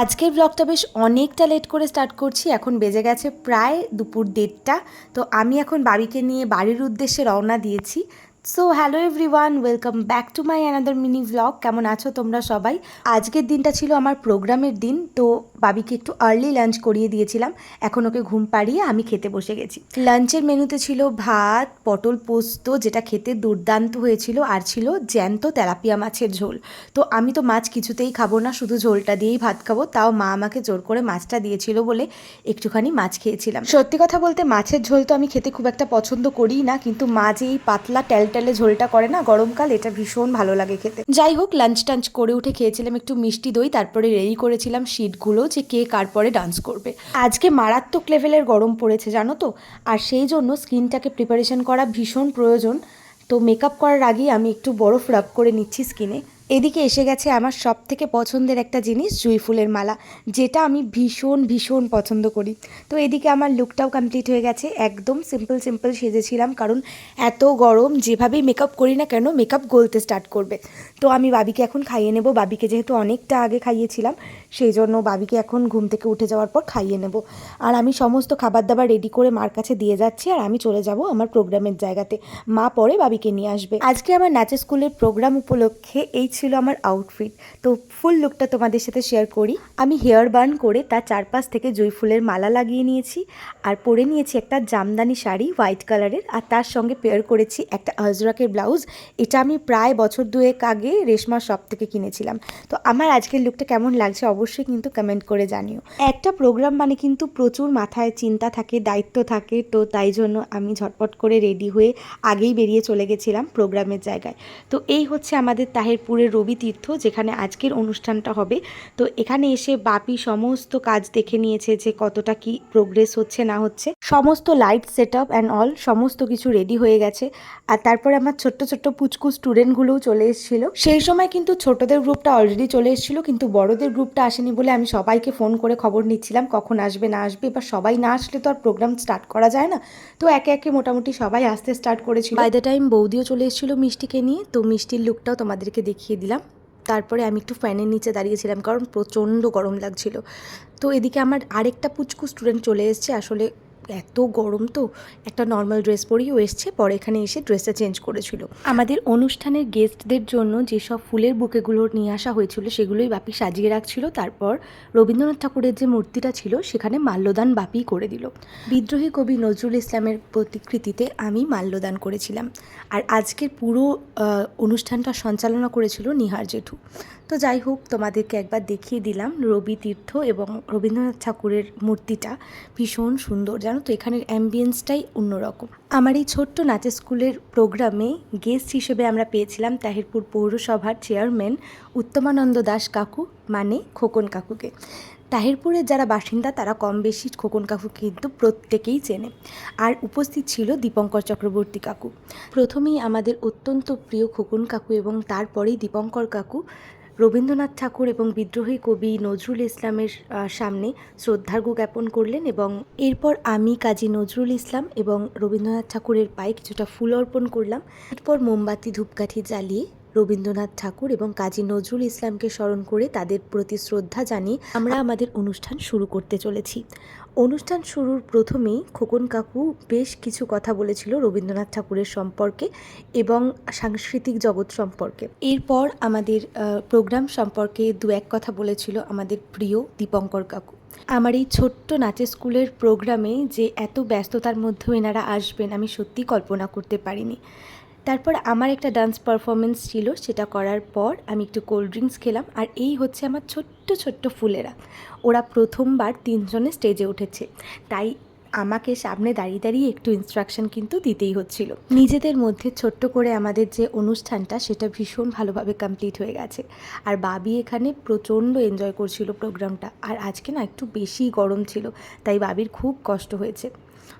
আজকের ব্লগটা বেশ অনেকটা লেট করে স্টার্ট করছি। এখন বেজে গেছে প্রায় দুপুর দেড়টা। তো আমি এখন বাবিকে নিয়ে বাড়ির উদ্দেশ্যে রওনা দিয়েছি। So hello everyone welcome back to my another mini blog কেমন আছো তোমরা সবাই? আজকের দিনটা ছিল আমার প্রোগ্রামের দিন, তো বাবিকে একটু আর্লি লাঞ্চ করিয়ে দিয়েছিলাম। এখন ওকে ঘুম পাড়িয়ে আমি খেতে বসে গেছি। লাঞ্চের মেনুতে ছিল ভাত, পটল পোস্ত, যেটা খেতে দুর্দান্ত হয়েছিল, আর ছিল জ্যান্ত তেলাপিয়া মাছের ঝোল। তো আমি তো মাছ কিছুতেই খাব না, শুধু ঝোলটা দিয়েই ভাত খাব, তাও মা আমাকে জোর করে মাছটা দিয়েছিল বলে একটুখানি মাছ খেয়েছিলাম। সত্যি কথা বলতে মাছের ঝোল তো আমি খেতে খুব একটা পছন্দ করি না, কিন্তু মা যে এই পাতলা টেলটেলে ঝোলটা করে না গরমকাল এটা ভীষণ ভালো লাগে খেতে। যাই হোক লাঞ্চ টাঞ্চ করে উঠে খেয়েছিলাম একটু মিষ্টি দই, তারপরে রেডি করেছিলাম শিটগুলো যে কে কার পরে ডান্স করবে। আজকে মারাত্মক লেভেলের গরম পড়েছে, জানো তো? আর সেই জন্য স্কিনটাকে প্রিপারেশন করা ভীষণ প্রয়োজন। তো মেকআপ করার আগেই আমি একটু বরফ রাব করে নিচ্ছি স্কিনে এদিকে এসে গেছে আমার সব থেকে পছন্দের একটা জিনিস জুঁই ফুলের মালা, যেটা আমি ভীষণ ভীষণ পছন্দ করি। তো এদিকে আমার লুকটাও কমপ্লিট হয়ে গেছে, একদম সিম্পল সিম্পল সেজেছিলাম, কারণ এত গরম, যেভাবেই মেকআপ করি না কেন মেকআপ গলতে স্টার্ট করবে। তো আমি বাবিকে এখন খাইয়ে নেব, বাবিকে যেহেতু অনেকটা আগে খাইয়েছিলাম, সেই জন্য বাবিকে এখন ঘুম থেকে উঠে যাওয়ার পর খাইয়ে নেব। আর আমি সমস্ত খাবার দাবার রেডি করে মার কাছে দিয়ে যাচ্ছি, আর আমি চলে যাব আমার প্রোগ্রামের জায়গাতে। মা পরে বাবিকে নিয়ে আসবে। আজকে আমার নাচের স্কুলের প্রোগ্রাম উপলক্ষে এই ছিল আমার আউটফিট তো ফুল লুকটা তোমাদের সাথে শেয়ার করি। আমি হেয়ার বার্ন করে তার চারপাশ থেকে জুঁই ফুলের মালা লাগিয়ে নিয়েছি আর পরে নিয়েছি একটা জামদানি শাড়ি হোয়াইট কালারের আর তার সঙ্গে পেয়ার করেছি একটা আজরাকের ব্লাউজ এটা আমি প্রায় বছর দুয়েক আগে রেশমা শপ থেকে কিনেছিলাম। তো আমার আজকের লুকটা কেমন লাগছে অবশ্যই কিন্তু কমেন্ট করে জানিও। একটা প্রোগ্রাম মানে কিন্তু প্রচুর মাথায় চিন্তা থাকে, দায়িত্ব থাকে। তো তাই জন্য আমি ঝটপট করে রেডি হয়ে আগেই বেরিয়ে চলে গেছিলাম প্রোগ্রামের জায়গায়। তো এই হচ্ছে আমাদের তাহেরপুরের রবি তীর্থ, যেখানে আজকের অনুষ্ঠানটা হবে। তো এখানে এসে বাপি সমস্ত কাজ দেখে নিয়েছে যে কতটা কি প্রোগ্রেস হচ্ছে, না হচ্ছে। সমস্ত light set up and all সমস্ত কিছু রেডি হয়ে গেছে। আর তারপরে আমার ছোট্ট ছোট্ট পুচকু স্টুডেন্টগুলোও চলে এসেছিল। সেই সময় কিন্তু ছোটদের গ্রুপটা অলরেডি চলে এসেছিল, কিন্তু বড়দের গ্রুপটা আসেনি বলে আমি সবাইকে ফোন করে খবর নিচ্ছিলাম, কখন আসবে, না আসবে। এবার সবাই না আসলে তো আর প্রোগ্রাম স্টার্ট করা যায় না। তো একে একে মোটামুটি সবাই আসতে স্টার্ট করেছিল। বাই দ্য টাইম বৌদিও চলে এসেছিল মিষ্টিকে নিয়ে, তো মিষ্টির লুকটাও তোমাদেরকে দেখিয়ে দিলাম। তারপরে আমি একটু ফ্যানের নিচে দাঁড়িয়েছিলাম, কারণ প্রচণ্ড গরম লাগছিল। তো এদিকে আমার আরেকটা পুচকু স্টুডেন্ট চলে এসছে, আসলে এত গরম তো, একটা নর্মাল ড্রেস পরেও এসছে, পরে এখানে এসে ড্রেসটা চেঞ্জ করেছিল। আমাদের অনুষ্ঠানের গেস্টদের জন্য যেসব ফুলের বুকেগুলো নিয়ে আসা হয়েছিল, সেগুলোই বাপি সাজিয়ে রাখছিল। তারপর রবীন্দ্রনাথ ঠাকুরের যে মূর্তিটা ছিল, সেখানে মাল্যদান বাপি করে দিল। বিদ্রোহী কবি নজরুল ইসলামের প্রতিকৃতিতে আমি মাল্যদান করেছিলাম। আর আজকের পুরো অনুষ্ঠানটা সঞ্চালনা করেছিল নিহার জেঠু। তো যাই হোক, তোমাদেরকে একবার দেখিয়ে দিলাম রবি তীর্থ এবং রবীন্দ্রনাথ ঠাকুরের মূর্তিটা। ভীষণ সুন্দর, জানো তো? এখানের অ্যাম্বিয়েন্সটাই অন্যরকম। আমার এই ছোট্ট নাচের স্কুলের প্রোগ্রামে গেস্ট হিসেবে আমরা পেয়েছিলাম তাহিরপুর পৌরসভার চেয়ারম্যান উত্তমানন্দ দাস কাকু মানে খোকন কাকুকে। তাহিরপুরের যারা বাসিন্দা, তারা কম বেশি খোকন কাকু কিন্তু প্রত্যেকেই চেনে। আর উপস্থিত ছিল দীপঙ্কর চক্রবর্তী কাকু। প্রথমেই আমাদের অত্যন্ত প্রিয় খোকন কাকু এবং তারপরেই দীপঙ্কর কাকু রবীন্দ্রনাথ ঠাকুর এবং বিদ্রোহী কবি নজরুল ইসলামের সামনে শ্রদ্ধার্ঘ্য জ্ঞাপন করলেন এবং এরপর আমি কাজী নজরুল ইসলাম এবং রবীন্দ্রনাথ ঠাকুরের পায়ে কিছুটা ফুল অর্পণ করলাম। এরপর মোমবাতি ধূপকাঠি জ্বালিয়ে রবীন্দ্রনাথ ঠাকুর এবং কাজী নজরুল ইসলামকে স্মরণ করে তাদের প্রতি শ্রদ্ধা জানিয়ে আমরা আমাদের অনুষ্ঠান শুরু করতে চলেছি। অনুষ্ঠান শুরুর প্রথমেই খোকন কাকু বেশ কিছু কথা বলেছিল রবীন্দ্রনাথ ঠাকুরের সম্পর্কে এবং সাংস্কৃতিক জগৎ সম্পর্কে। এরপর আমাদের প্রোগ্রাম সম্পর্কে দু এক কথা বলেছিল আমাদের প্রিয় দীপঙ্কর কাকু। আমার এই ছোট্ট নাচের স্কুলের প্রোগ্রামে যে এত ব্যস্ততার মধ্যেও এনারা আসবেন আমি সত্যি কল্পনা করতে পারিনি। তারপর আমার একটা ডান্স পারফরমেন্স ছিল, সেটা করার পর আমি একটু কোল্ড ড্রিঙ্কস খেলাম, আর এই হচ্ছে আমার ছোট্ট ছোট্ট ফুলেরা। ওরা প্রথমবার তিনজনে স্টেজে উঠেছে। তাই আমাকে সামনে দাঁড়িয়ে দাঁড়িয়ে একটু ইনস্ট্রাকশন কিন্তু দিতেই হচ্ছিল। নিজেদের মধ্যে ছোট্ট করে আমাদের যে অনুষ্ঠানটা, সেটা ভীষণ ভালোভাবে কমপ্লিট হয়ে গেছে। আর বাবি এখানে প্রচণ্ড এনজয় করছিল প্রোগ্রামটা আর আজকে না একটু বেশি গরম ছিল, তাই বাবির খুব কষ্ট হয়েছে।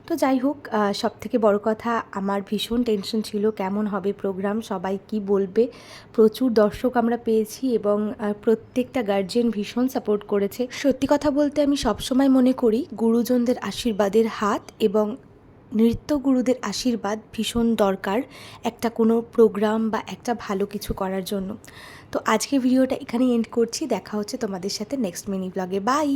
তো যাই হোক সব থেকে বড় কথা, আমার ভীষণ টেনশন ছিল কেমন হবে প্রোগ্রাম সবাই কি বলবে। প্রচুর দর্শক আমরা পেয়েছি এবং প্রত্যেকটা গার্জিয়ান ভীষণ সাপোর্ট করেছে। সত্যি কথা বলতে আমি সবসময় মনে করি, গুরুজনদের আশীর্বাদের হাত এবং নৃত্যগুরুদের আশীর্বাদ ভীষণ দরকার একটা কোনো প্রোগ্রাম বা একটা ভালো কিছু করার জন্য। তো আজকে ভিডিওটা এখানেই এন্ড করছি। দেখা হচ্ছে তোমাদের সাথে নেক্সট মিনি ব্লগে বাই